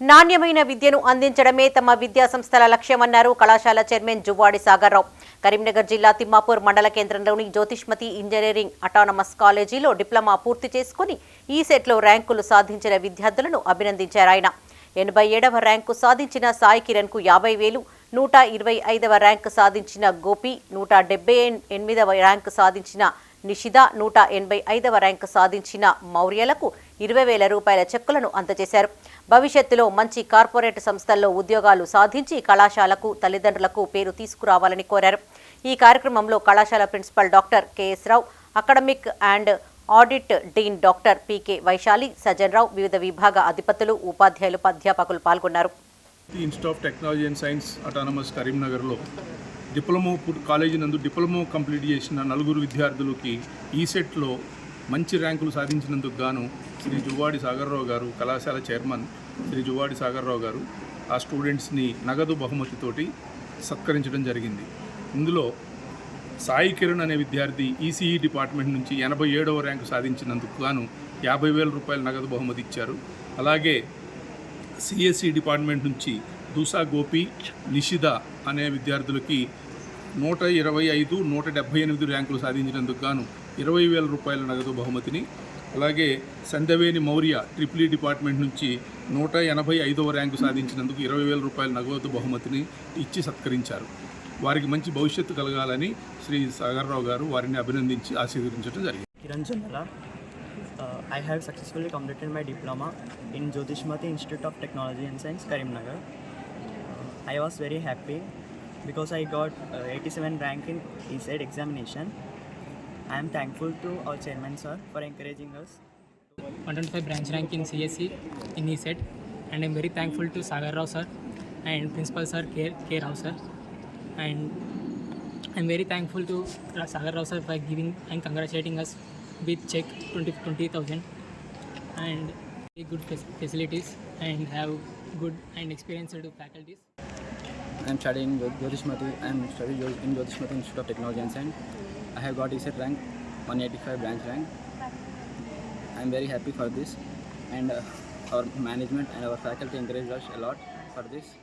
నాణ్యమైన విద్యను అందించడమే తమ విద్యా సంస్థల లక్ష్యమన్నారు కళాశాల చైర్మన్ జువ్వాడి సాగర్రావు. కరీంనగర్ జిల్లా తిమ్మాపూర్ మండల కేంద్రంలోని జ్యోతిష్మతి ఇంజనీరింగ్ అటానమస్ కాలేజీలో డిప్లొమా పూర్తి చేసుకుని ఈ సెట్లో ర్యాంకులు సాధించిన విద్యార్థులను అభినందించారు ఆయన. ఎనభై ఏడవ ర్యాంకు సాధించిన సాయి కిరణ్కు యాభై వేలు నూట ఇరవై ఐదవ ర్యాంకు సాధించిన గోపి నూట డెబ్బై ఎనిమిదవ ర్యాంకు సాధించిన నిషిద నూట ఎనభై ఐదవ ర్యాంకు సాధించిన మౌర్యలకు ఇరవై వేల రూపాయల చెక్కులను అందజేశారు. భవిష్యత్తులో మంచి కార్పొరేట్ సంస్థల్లో ఉద్యోగాలు సాధించి కళాశాలకు తల్లిదండ్రులకు పేరు తీసుకురావాలని కోరారు. ఈ కార్యక్రమంలో కళాశాల principal doctor KS Rao academic and audit dean doctor PK Vaishali Sajan Rao వివిధ విభాగ అధిపతులు ఉపాధ్యాయులు అధ్యాపకులు పాల్గొన్నారు. Institute of technology and science autonomous కరీంనగర్లో డిప్లొమో కాలేజీ నందు డిప్లొమో కంప్లీట్ చేసిన నలుగురు విద్యార్థులకి ఈ సెట్లో మంచి ర్యాంకులు సాధించినందుకు గాను శ్రీ జువ్వాడి సాగర్రావు గారు కళాశాల చైర్మన్ శ్రీ జువ్వాడి సాగర్రావు గారు ఆ స్టూడెంట్స్ని నగదు బహుమతితోటి సత్కరించడం జరిగింది. ఇందులో సాయి కిరణ్ అనే విద్యార్థి ఈసీఈ డిపార్ట్మెంట్ నుంచి ఎనభై ఏడవ ర్యాంకు సాధించినందుకు గాను యాభై వేల రూపాయల నగదు బహుమతి ఇచ్చారు. అలాగే సిఎస్సి డిపార్ట్మెంట్ నుంచి దూసా గోపి నిషిద అనే విద్యార్థులకి నూట ఇరవై ఐదు నూట డెబ్బై ఎనిమిది ర్యాంకులు సాధించినందుకు గాను ఇరవై వేల రూపాయల నగదు బహుమతిని. అలాగే సందవేని మౌర్య ట్రిపుల్ డిపార్ట్మెంట్ నుంచి నూట ఎనభై ఐదవ ర్యాంకు సాధించినందుకు ఇరవై వేల రూపాయల నగదు బహుమతిని ఇచ్చి సత్కరించారు. వారికి మంచి భవిష్యత్తు కలగాలని శ్రీ సాగర్రావు గారు వారిని అభినందించి ఆశీర్వదించడం జరిగింది. I have successfully completed my diploma in Jyotishmati Institute of Technology and Science, Karimnagar. I was very happy because I got uh, 87 rank in ESET examination. I am thankful to our chairman sir for encouraging us. 125 branch rank in CSC in ESET and I'm very thankful to Sagar Rao sir and principal sir K, K Rao sir and I'm very thankful to Sagar Rao sir for giving and congratulating us with check 20 20,000 and good facilities and have good and experienced faculties. I am studying Jyot- Jyotishmati. I am studying in Jyotishmati Institute of Technology and Science. I have got ESET rank, 185 branch rank. I am very happy for this, and uh, our management and our faculty encouraged us a lot for this.